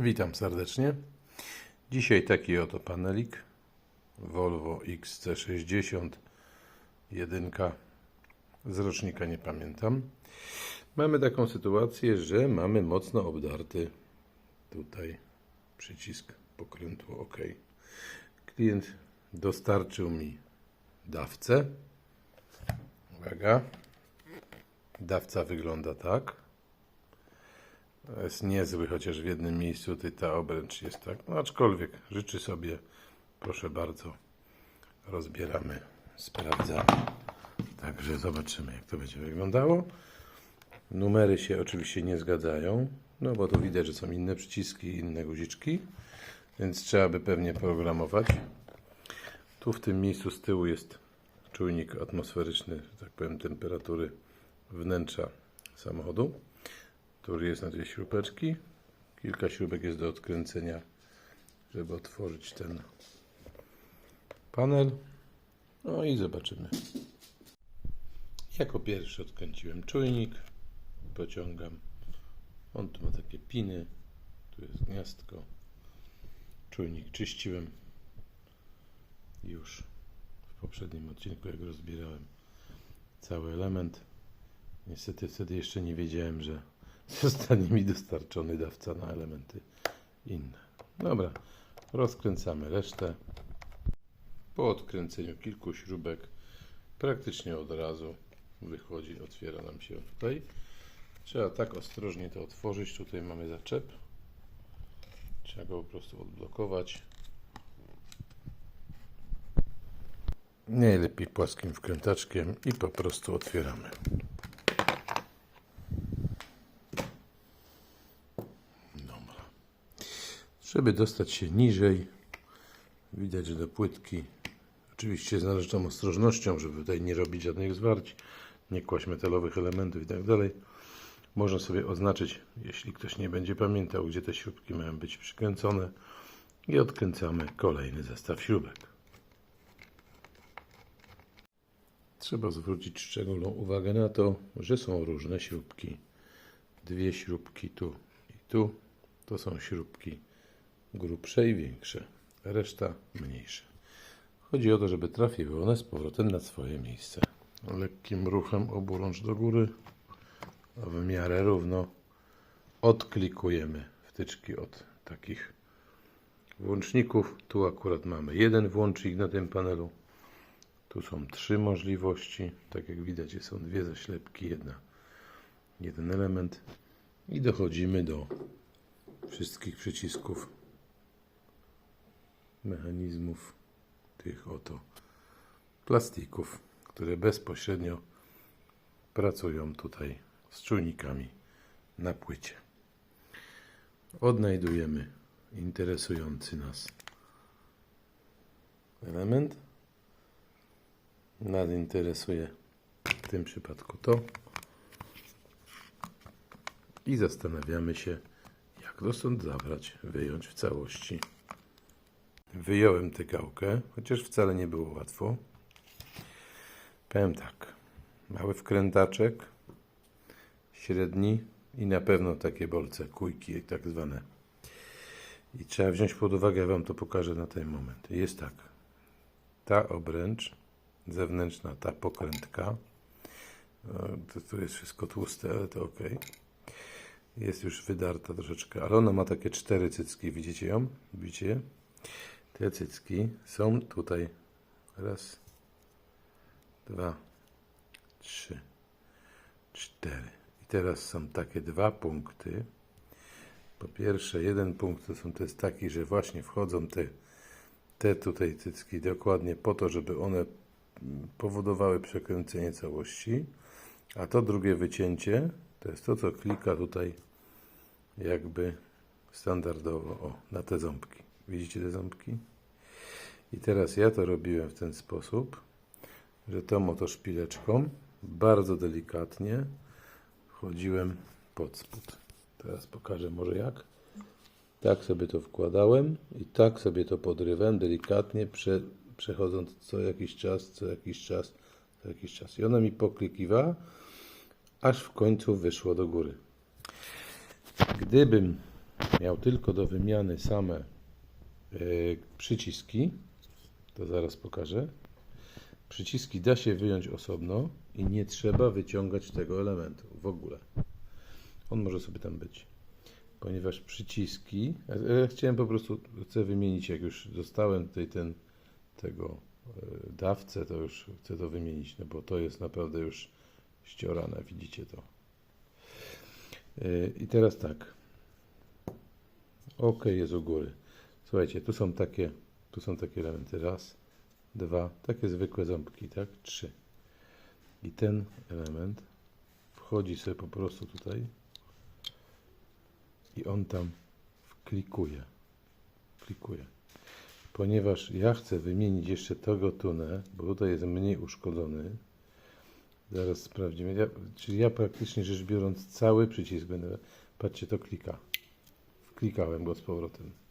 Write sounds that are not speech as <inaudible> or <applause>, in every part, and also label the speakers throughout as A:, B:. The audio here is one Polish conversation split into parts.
A: Witam serdecznie. Dzisiaj taki oto panelik Volvo XC60 jedynka z rocznika nie pamiętam. Mamy taką sytuację, że mamy mocno obdarty tutaj przycisk pokrętło OK. Klient dostarczył mi dawcę. Uwaga. Dawca wygląda tak. Jest niezły, chociaż w jednym miejscu ty ta obręcz jest tak. No aczkolwiek życzy sobie, proszę bardzo, rozbieramy, sprawdzamy. Także zobaczymy, jak to będzie wyglądało. Numery się oczywiście nie zgadzają, no bo tu widać, że są inne przyciski inne guziczki, więc trzeba by pewnie programować. Tu w tym miejscu z tyłu jest czujnik atmosferyczny, tak powiem, temperatury wnętrza samochodu który jest na dwie śrubeczki. Kilka śrubek jest do odkręcenia, żeby otworzyć ten panel. No i zobaczymy. Jako pierwszy odkręciłem czujnik. Pociągam. On tu ma takie piny. Tu jest gniazdko. Czujnik czyściłem już w poprzednim odcinku, jak rozbierałem cały element. Niestety wtedy jeszcze nie wiedziałem, że zostanie mi dostarczony dawca na elementy inne. Dobra, rozkręcamy resztę. Po odkręceniu kilku śrubek praktycznie od razu wychodzi, otwiera nam się tutaj. Trzeba tak ostrożnie to otworzyć. Tutaj mamy zaczep. Trzeba go po prostu odblokować. Najlepiej płaskim wkrętaczkiem i po prostu otwieramy. Dobra. Żeby dostać się niżej, widać, że do płytki, oczywiście z należytą ostrożnością, żeby tutaj nie robić żadnych zwarć, nie kłaść metalowych elementów i tak dalej. Można sobie oznaczyć, jeśli ktoś nie będzie pamiętał, gdzie te śrubki mają być przykręcone i odkręcamy kolejny zestaw śrubek. Trzeba zwrócić szczególną uwagę na to, że są różne śrubki. Dwie śrubki tu i tu to są śrubki grubsze i większe, reszta mniejsze. Chodzi o to, żeby trafiły one z powrotem na swoje miejsce. Lekkim ruchem obu rącz do góry, w miarę równo odklikujemy wtyczki od takich włączników. Tu akurat mamy jeden włącznik na tym panelu. Tu są trzy możliwości. Tak jak widać, są dwie zaślepki, jedna, jeden element. I dochodzimy do wszystkich przycisków mechanizmów tych oto plastików, które bezpośrednio pracują tutaj z czujnikami na płycie. Odnajdujemy interesujący nas element. Nas interesuje w tym przypadku to. I zastanawiamy się, jak to stąd zabrać, wyjąć w całości. Wyjąłem tę gałkę, chociaż wcale nie było łatwo. Powiem tak, mały wkrętaczek, średni i na pewno takie bolce, kujki tak zwane. I trzeba wziąć pod uwagę, ja Wam to pokażę na ten moment. Jest tak, ta obręcz zewnętrzna, ta pokrętka, to, to jest wszystko tłuste, ale to ok. Jest już wydarta troszeczkę, ale ona ma takie cztery cycki, widzicie ją? Widzicie? Te cycki są tutaj. Raz, dwa, trzy, cztery. I teraz są takie dwa punkty. Po pierwsze, jeden punkt to, są, to jest taki, że właśnie wchodzą te, te tutaj cycki dokładnie po to, żeby one powodowały przekręcenie całości. A to drugie wycięcie to jest to, co klika tutaj jakby standardowo o, na te ząbki. Widzicie te ząbki? I teraz ja to robiłem w ten sposób, że tą oto szpileczką bardzo delikatnie wchodziłem pod spód. Teraz pokażę może jak. Tak sobie to wkładałem i tak sobie to podrywałem delikatnie, prze, przechodząc co jakiś czas, co jakiś czas, co jakiś czas. I ona mi poklikiwała, aż w końcu wyszło do góry. Gdybym miał tylko do wymiany same przyciski, to zaraz pokażę. Przyciski da się wyjąć osobno i nie trzeba wyciągać tego elementu w ogóle. On może sobie tam być. Ponieważ przyciski, ja- ja chciałem po prostu, chcę wymienić, jak już dostałem tutaj ten, tego e, dawcę, to już chcę to wymienić, no bo to jest naprawdę już ściorane, widzicie to. E, I teraz tak. OK jest u góry. Słuchajcie, tu są takie, tu są takie elementy. Raz, dwa, takie zwykłe ząbki, tak? Trzy. I ten element wchodzi sobie po prostu tutaj i on tam wklikuje. Wklikuje. Ponieważ ja chcę wymienić jeszcze tego tunę, bo tutaj jest mniej uszkodzony. Zaraz sprawdzimy. Ja, czyli ja praktycznie rzecz biorąc cały przycisk będę. Patrzcie, to klika. Wklikałem go z powrotem.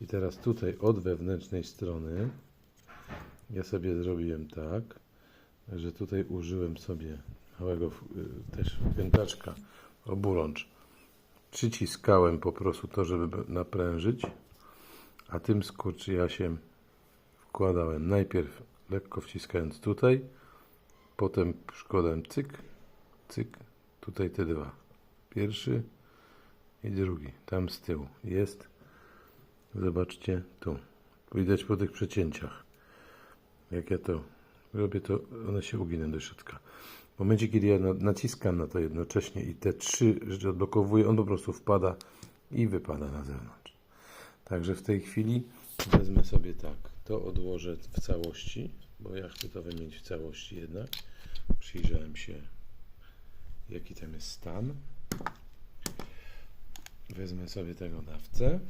A: I teraz tutaj od wewnętrznej strony ja sobie zrobiłem tak, że tutaj użyłem sobie małego y, też piętaczka oburącz. Przyciskałem po prostu to, żeby naprężyć, a tym skurczyjasiem wkładałem najpierw lekko wciskając tutaj, potem przykładałem cyk, cyk, tutaj te dwa. Pierwszy i drugi, tam z tyłu jest. Zobaczcie tu. Widać po tych przecięciach. Jak ja to robię, to one się uginą do środka. W momencie, kiedy ja na- naciskam na to jednocześnie i te trzy rzeczy odblokowuję, on po prostu wpada i wypada na zewnątrz. Także w tej chwili wezmę sobie tak, to odłożę w całości, bo ja chcę to wymienić w całości jednak. Przyjrzałem się, jaki tam jest stan. Wezmę sobie tego dawcę.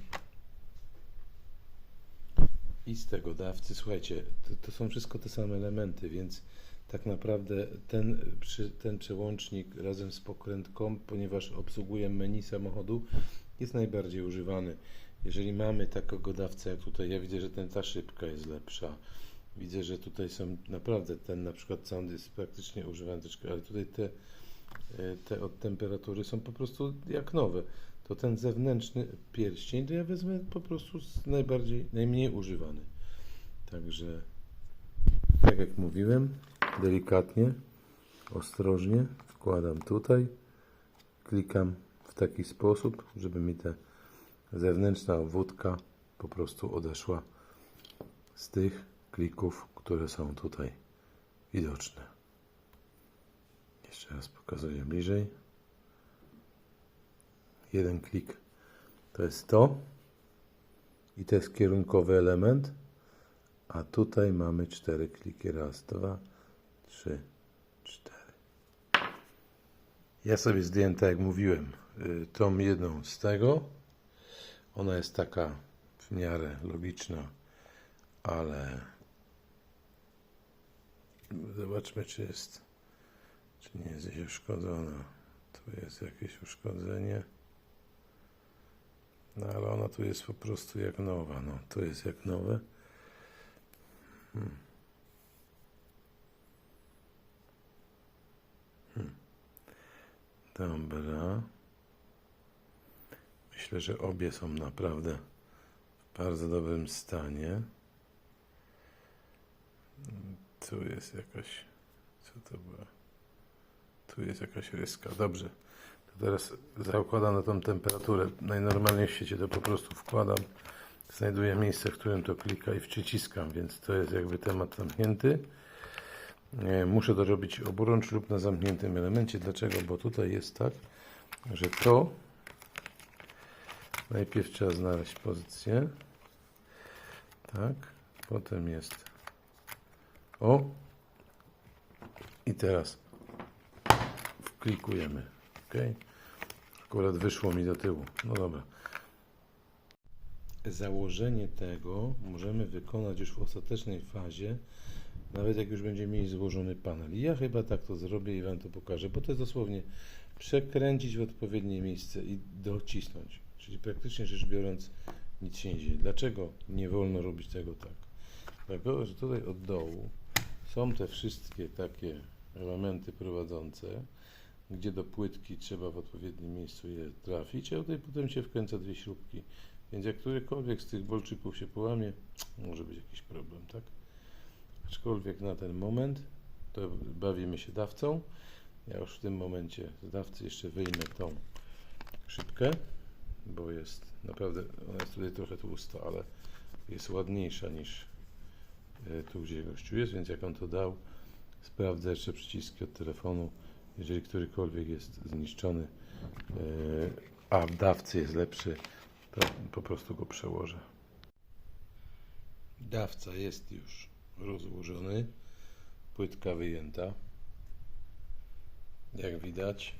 A: I z tego dawcy, słuchajcie, to, to są wszystko te same elementy, więc tak naprawdę ten, przy, ten przełącznik razem z pokrętką, ponieważ obsługuje menu samochodu, jest najbardziej używany. Jeżeli mamy takiego dawcę jak tutaj, ja widzę, że ten, ta szybka jest lepsza. Widzę, że tutaj są naprawdę ten na przykład sound jest praktycznie używany ale tutaj te, e, te od temperatury są po prostu jak nowe. To ten zewnętrzny pierścień, to ja wezmę po prostu najbardziej, najmniej używany. Także, tak jak mówiłem, delikatnie, ostrożnie wkładam tutaj, klikam w taki sposób, żeby mi ta zewnętrzna obwódka po prostu odeszła z tych klików, które są tutaj widoczne. Jeszcze raz pokazuję bliżej. Jeden klik to jest to i to jest kierunkowy element, a tutaj mamy cztery kliki. Raz, dwa, trzy, cztery. Ja sobie zdjąłem, tak jak mówiłem, y, tą jedną z tego. Ona jest taka w miarę logiczna, ale zobaczmy, czy jest, czy nie jest uszkodzona. Tu jest jakieś uszkodzenie. No ale ona tu jest po prostu jak nowa. No, to jest jak nowe. Hmm. Hmm. Dobra. Myślę, że obie są naprawdę w bardzo dobrym stanie. Tu jest jakaś. Co to była? Tu jest jakaś ryska. Dobrze. Teraz zakładam na tą temperaturę. Najnormalniej w świecie to po prostu wkładam. Znajduję miejsce, w którym to klika i przyciskam, więc to jest jakby temat zamknięty. E, Muszę to robić oburącz lub na zamkniętym elemencie. Dlaczego? Bo tutaj jest tak, że to najpierw trzeba znaleźć pozycję. Tak. Potem jest o. I teraz wklikujemy. Ok. Akurat wyszło mi do tyłu. No dobra. Założenie tego możemy wykonać już w ostatecznej fazie, nawet jak już będziemy mieli złożony panel. I ja chyba tak to zrobię i Wam to pokażę, bo to jest dosłownie przekręcić w odpowiednie miejsce i docisnąć. Czyli praktycznie rzecz biorąc nic się nie dzieje. Dlaczego nie wolno robić tego tak? Dlatego, że tutaj od dołu są te wszystkie takie elementy prowadzące, gdzie do płytki trzeba w odpowiednim miejscu je trafić, a tutaj potem się wkręca dwie śrubki. Więc jak którykolwiek z tych bolczyków się połamie, może być jakiś problem, tak? Aczkolwiek na ten moment to bawimy się dawcą. Ja już w tym momencie z dawcy jeszcze wyjmę tą szybkę, bo jest naprawdę, ona jest tutaj trochę tłusta, ale jest ładniejsza niż e, tu, gdzie gościu jest, więc jak on to dał, sprawdzę jeszcze przyciski od telefonu. Jeżeli którykolwiek jest zniszczony, e, a w dawcy jest lepszy, to po prostu go przełożę. Dawca jest już rozłożony, płytka wyjęta. Jak widać,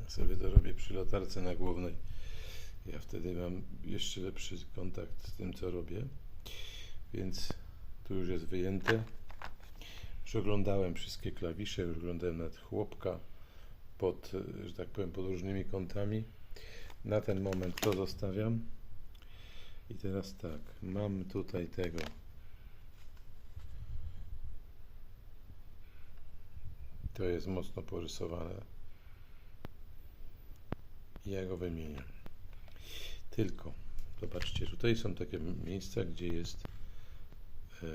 A: ja sobie to robię przy latarce nagłównej. Ja wtedy mam jeszcze lepszy kontakt z tym, co robię. Więc tu już jest wyjęte. Już oglądałem wszystkie klawisze, już oglądałem nawet chłopka pod, że tak powiem, pod różnymi kątami. Na ten moment to zostawiam. I teraz tak, mam tutaj tego. To jest mocno porysowane. Ja go wymieniam. Tylko, zobaczcie, tutaj są takie miejsca, gdzie jest e,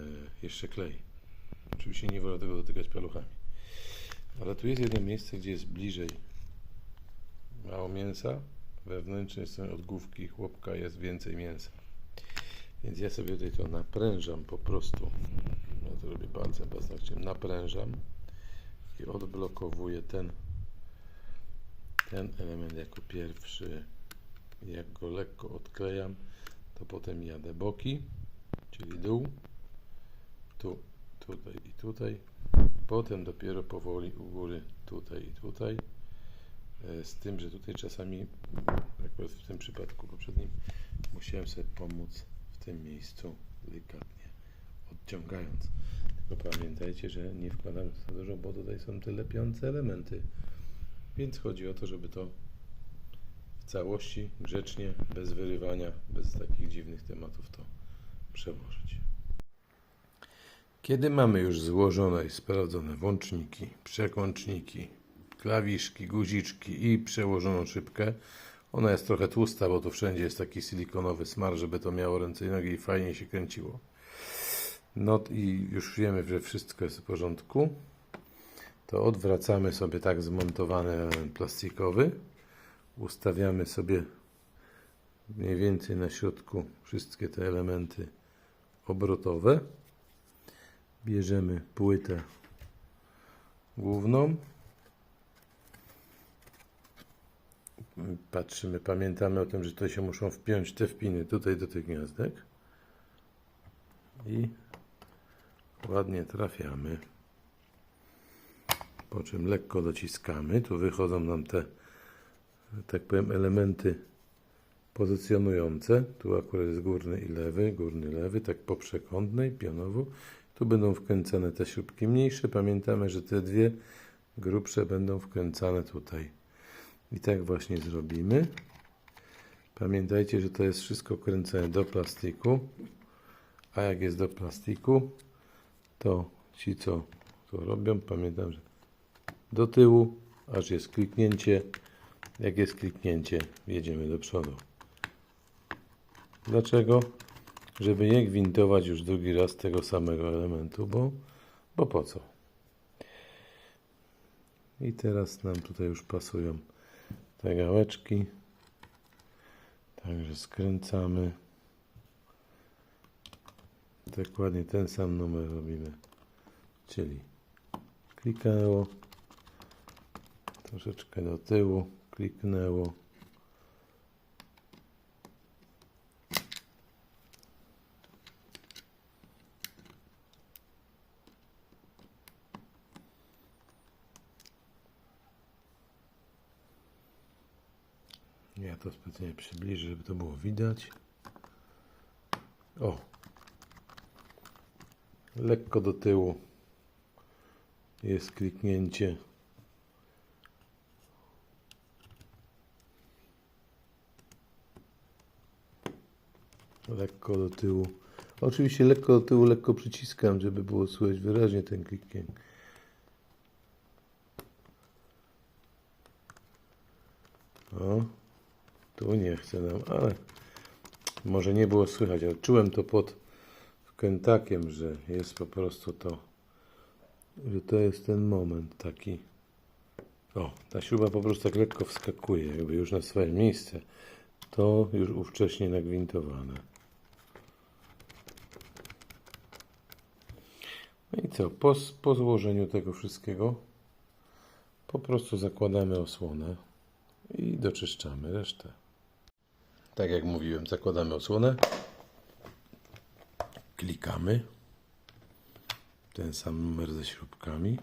A: jeszcze klej. Oczywiście nie wolę tego dotykać paluchami. Ale tu jest jedno miejsce, gdzie jest bliżej mało mięsa. Wewnętrznej strony od główki chłopka jest więcej mięsa. Więc ja sobie tutaj to naprężam po prostu. Ja to robię palcem paznokciem. Naprężam i odblokowuję ten, ten element jako pierwszy. Jak go lekko odklejam, to potem jadę boki, czyli dół, tu, tutaj i tutaj. Potem dopiero powoli u góry, tutaj i tutaj. E, Z tym, że tutaj czasami, akurat w tym przypadku poprzednim, musiałem sobie pomóc w tym miejscu delikatnie, odciągając. Tylko pamiętajcie, że nie wkładam za dużo, bo tutaj są te lepiące elementy. Więc chodzi o to, żeby to w całości, grzecznie, bez wyrywania, bez takich dziwnych tematów to przełożyć. Kiedy mamy już złożone i sprawdzone włączniki, przekączniki, klawiszki, guziczki i przełożoną szybkę, ona jest trochę tłusta, bo tu wszędzie jest taki silikonowy smar, żeby to miało ręce i nogi i fajnie się kręciło. No i już wiemy, że wszystko jest w porządku. To odwracamy sobie tak zmontowany element plastikowy. Ustawiamy sobie mniej więcej na środku wszystkie te elementy obrotowe. Bierzemy płytę główną. Patrzymy, pamiętamy o tym, że tutaj się muszą wpiąć te wpiny tutaj do tych gniazdek. I ładnie trafiamy. Po czym lekko dociskamy. Tu wychodzą nam te, tak powiem, elementy pozycjonujące. Tu akurat jest górny i lewy, górny, lewy, tak po przekątnej, pionowo. Tu będą wkręcane te śrubki mniejsze. Pamiętamy, że te dwie grubsze będą wkręcane tutaj. I tak właśnie zrobimy. Pamiętajcie, że to jest wszystko kręcone do plastiku. A jak jest do plastiku, to ci, co to robią, pamiętam, że do tyłu, aż jest kliknięcie. Jak jest kliknięcie, jedziemy do przodu. Dlaczego? Żeby nie gwintować już drugi raz tego samego elementu, bo, bo po co? I teraz nam tutaj już pasują te gałeczki. Także skręcamy. Dokładnie ten sam numer robimy. Czyli kliknęło, troszeczkę do tyłu, kliknęło. Ja to specjalnie przybliżę, żeby to było widać. O! Lekko do tyłu jest kliknięcie. Lekko do tyłu. Oczywiście lekko do tyłu, lekko przyciskam, żeby było słychać wyraźnie ten kliknięcie. O, tu nie chce nam, ale może nie było słychać, ale czułem to pod Kentakiem, że jest po prostu to, że to jest ten moment taki. O, ta śruba po prostu tak lekko wskakuje, jakby już na swoje miejsce. To już ówcześnie nagwintowane. No i co? Po, po złożeniu tego wszystkiego po prostu zakładamy osłonę i doczyszczamy resztę. Tak jak mówiłem, zakładamy osłonę. Klikamy. Ten sam numer ze śrubkami.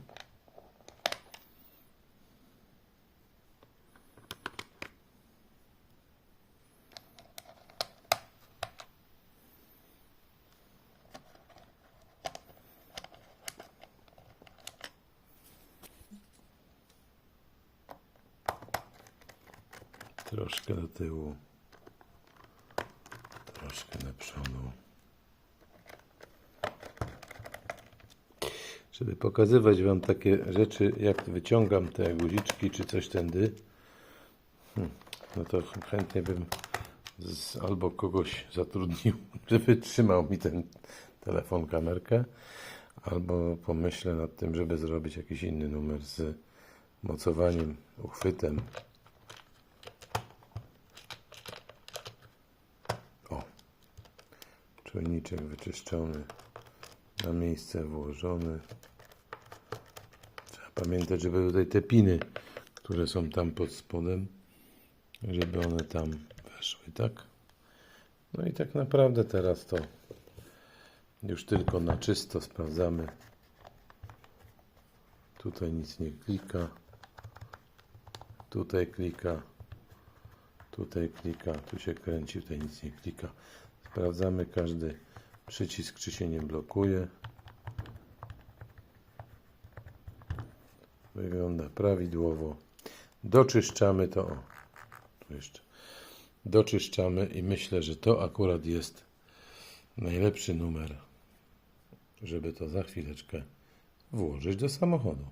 A: Troszkę do tyłu. Troszkę do przodu. Żeby pokazywać Wam takie rzeczy, jak wyciągam te guziczki czy coś tędy, hmm, no to chętnie bym z, albo kogoś zatrudnił, <laughs> żeby trzymał mi ten telefon, kamerkę, albo pomyślę nad tym, żeby zrobić jakiś inny numer z mocowaniem, uchwytem. O, czujniczek wyczyszczony, na miejsce włożony. Pamiętać, żeby tutaj te piny, które są tam pod spodem, żeby one tam weszły, tak? No i tak naprawdę teraz to już tylko na czysto sprawdzamy. Tutaj nic nie klika. Tutaj klika. Tutaj klika. Tu się kręci, tutaj nic nie klika. Sprawdzamy każdy przycisk, czy się nie blokuje. Wygląda prawidłowo. Doczyszczamy to. O, tu jeszcze. Doczyszczamy i myślę, że to akurat jest najlepszy numer, żeby to za chwileczkę włożyć do samochodu.